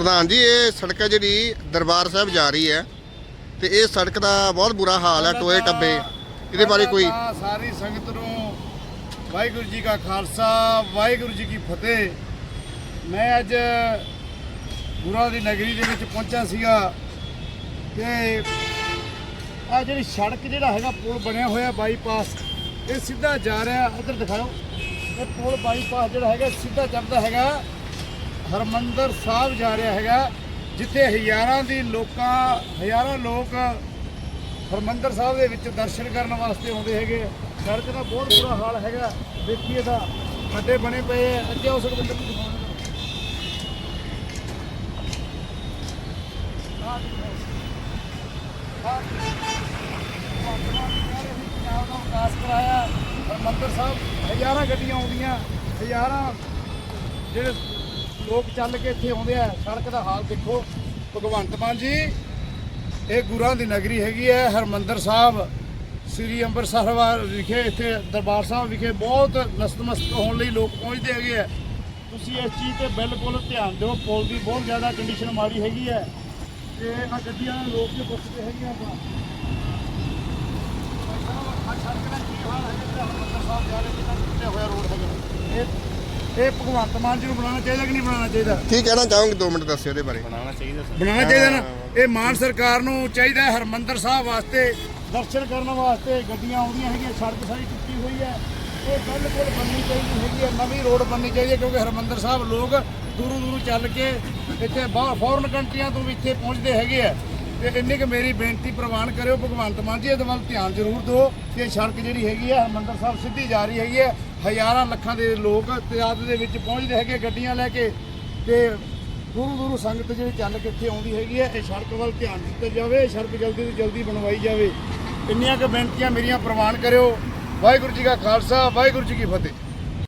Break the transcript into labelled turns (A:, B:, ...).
A: ਪ੍ਰਧਾਨ ਜੀ, ਇਹ ਸੜਕ ਹੈ ਜਿਹੜੀ ਦਰਬਾਰ ਸਾਹਿਬ ਜਾ ਰਹੀ ਹੈ ਤੇ ਇਹ ਸੜਕ ਦਾ ਬਹੁਤ ਬੁਰਾ ਹਾਲ ਹੈ, ਟੋਏ ਟੱਬੇ। ਇਹਦੇ ਬਾਰੇ ਕੋਈ
B: ਪਹਿਲਾਂ ਤਾਂ ਸਾਰੀ ਸੰਗਤ ਨੂੰ ਵਾਹਿਗੁਰੂ ਜੀ ਕਾ ਖਾਲਸਾ, ਵਾਹਿਗੁਰੂ ਜੀ ਕੀ ਫਤਿਹ। ਮੈਂ ਅੱਜ ਗੁਰਾਂ ਦੀ ਨਗਰੀ ਦੇ ਵਿੱਚ ਪਹੁੰਚਿਆ ਸੀਗਾ ਤੇ ਆ ਜਿਹੜੀ ਸੜਕ ਜਿਹੜਾ ਹੈਗਾ, ਪੁਲ ਬਣਿਆ ਹੋਇਆ ਬਾਈਪਾਸ, ਇਹ ਸਿੱਧਾ ਜਾ ਰਿਹਾ। ਇੱਧਰ ਦਿਖਾਓ। ਇਹ ਪੁਲ ਬਾਈਪਾਸ ਜਿਹੜਾ ਹੈਗਾ ਸਿੱਧਾ ਜਾਂਦਾ ਹੈਗਾ। ਹਰਮੰਦਰ ਸਾਹਿਬ ਜਾ ਰਿਹਾ ਹੈਗਾ, ਜਿੱਥੇ ਹਜ਼ਾਰਾਂ ਦੀ ਲੋਕਾਂ, ਹਜ਼ਾਰਾਂ ਲੋਕ ਹਰਮੰਦਰ ਸਾਹਿਬ ਦੇ ਵਿੱਚ ਦਰਸ਼ਨ ਕਰਨ ਵਾਸਤੇ ਆਉਂਦੇ ਹੈਗੇ ਸੜਕ ਦਾ ਬਹੁਤ ਬੁਰਾ ਹਾਲ ਹੈਗਾ ਦੇਖੀਏ ਤਾਂ ਖੱਡੇ ਬਣੇ ਪਏ ਆ। ਅੱਗੇ ਉਸ ਬੰਦੇ ਨੂੰ ਦਿਖਾਉਣਾ ਪੰਜਾਬ ਦਾ ਵਿਕਾਸ ਕਰਾਇਆ, ਹਰਮੰਦਰ ਸਾਹਿਬ, ਹਜ਼ਾਰਾਂ ਗੱਡੀਆਂ ਆਉਂਦੀਆਂ, ਹਜ਼ਾਰਾਂ ਜਿਹੜੇ ਲੋਕ ਚੱਲ ਕੇ ਇੱਥੇ ਆਉਂਦੇ ਆ, ਸੜਕ ਦਾ ਹਾਲ ਦੇਖੋ। ਭਗਵੰਤ ਮਾਨ ਜੀ, ਇਹ ਗੁਰਾਂ ਦੀ ਨਗਰੀ ਹੈਗੀ ਹੈ, ਹਰਮੰਦਰ ਸਾਹਿਬ, ਸ੍ਰੀ ਅੰਮ੍ਰਿਤਸਰ ਵਾ- ਵਿਖੇ ਇੱਥੇ, ਦਰਬਾਰ ਸਾਹਿਬ ਵਿਖੇ ਬਹੁਤ ਨਸਤਮਸਤ ਹੋਣ ਲਈ ਲੋਕ ਪਹੁੰਚਦੇ ਹੈਗੇ ਆ। ਤੁਸੀਂ ਇਸ ਚੀਜ਼ ਤੇ ਬਿਲਕੁਲ ਧਿਆਨ ਦਿਓ, ਪੁਲ ਦੀ ਬਹੁਤ ਜ਼ਿਆਦਾ ਕੰਡੀਸ਼ਨ ਮਾੜੀ ਹੈਗੀ ਹੈ। ਤੇ ਆ ਗੱਡੀਆਂ ਲੋਕ ਕੇ ਪੁੱਛਦੇ ਹੈਗੇ ਆ ਆਪਾਂ। ਆ ਸੜਕ ਦਾ ਕੀ ਹਾਲ ਹੈ ਜਿਹੜਾ ਹਰਮੰਦਰ ਸਾਹਿਬ ਜਾ ਰਹੇ ਕਿੰਨਾ ਟੁੱਟਿਆ ਹੋਇਆ ਰੋਡ ਹੈਗਾ? ਇਹ ਇਹ ਭਗਵੰਤ ਮਾਨ ਜੀ ਨੂੰ ਬਣਾਉਣਾ ਚਾਹੀਦਾ ਕਿ ਨਹੀਂ ਬਣਾਉਣਾ ਚਾਹੀਦਾ?
A: ਕੀ ਕਹਿਣਾ ਚਾਹੋਗੇ? 2 ਮਿੰਟ ਦੱਸਿਓ ਇਹਦੇ ਬਾਰੇ।
B: ਬਣਾਉਣਾ ਚਾਹੀਦਾ ਨਾ? ਇਹ ਮਾਨ ਸਰਕਾਰ ਨੂੰ ਚਾਹੀਦਾ ਹੈ ਹਰਮੰਦਰ ਸਾਹਿਬ ਵਾਸਤੇ ਦਰਸ਼ਨ ਕਰਨ ਵਾਸਤੇ। ਗੱਡੀਆਂ ਆਉਂਦੀਆਂ ਹੈਗੀਆਂ ਸੜਕ ਸਾਰੀ ਟੁੱਟੀ ਹੋਈ ਹੈ। ਇਹ ਬਿਲਕੁਲ ਬਣਨੀ ਚਾਹੀਦੀ ਹੈਗੀ ਹੈ ਨਵੀਂ ਰੋਡ ਬਣਨੀ ਚਾਹੀਦੀ ਹੈ ਕਿਉਂਕਿ ਹਰਮੰਦਰ ਸਾਹਿਬ ਲੋਕ ਦੂਰੋਂ ਦੂਰੋਂ ਚੱਲ ਕੇ ਇੱਥੇ ਬਾਹਰ ਫੋਰਨ ਕੰਟਰੀਆਂ ਤੋਂ ਵੀ ਇੱਥੇ ਪਹੁੰਚਦੇ ਹੈਗੇ ਆ। ਤੇ ਇੰਨੀ ਕੁ ਮੇਰੀ ਬੇਨਤੀ ਪ੍ਰਵਾਨ ਕਰਿਓ ਭਗਵੰਤ ਮਾਨ ਜੀ ਇਹਦੇ ਵੱਲ ਧਿਆਨ ਜ਼ਰੂਰ ਦਿਓ। ਕਿ ਇਹ ਸੜਕ ਜਿਹੜੀ ਹੈਗੀ ਹੈ ਹਰਮੰਦਰ ਸਾਹਿਬ ਸਿੱਧੀ ਜਾ ਰਹੀ ਹੈਗੀ ਹੈ। ਹਜ਼ਾਰਾਂ ਲੱਖਾਂ ਦੇ ਲੋਕ ਤਾਦਾਦ ਦੇ ਵਿੱਚ ਪਹੁੰਚਦੇ ਹੈਗੇ, ਗੱਡੀਆਂ ਲੈ ਕੇ ਤੇ ਦੂਰੋਂ ਦੂਰੋਂ ਸੰਗਤ ਜਿਹੜੀ ਚੱਲ ਕੇ ਇੱਥੇ ਆਉਂਦੀ ਹੈਗੀ ਹੈ, ਇਹ ਸੜਕ ਵੱਲ ਧਿਆਨ ਦਿੱਤਾ ਜਾਵੇ, ਇਹ ਸੜਕ ਜਲਦੀ ਤੋਂ ਜਲਦੀ ਬਣਵਾਈ ਜਾਵੇ। ਇੰਨੀਆਂ ਕੁ ਬੇਨਤੀਆਂ ਮੇਰੀਆਂ ਪ੍ਰਵਾਨ ਕਰਿਓ। ਵਾਹਿਗੁਰੂ ਜੀ ਕਾ ਖਾਲਸਾ, ਵਾਹਿਗੁਰੂ ਜੀ ਕੀ ਫਤਿਹ।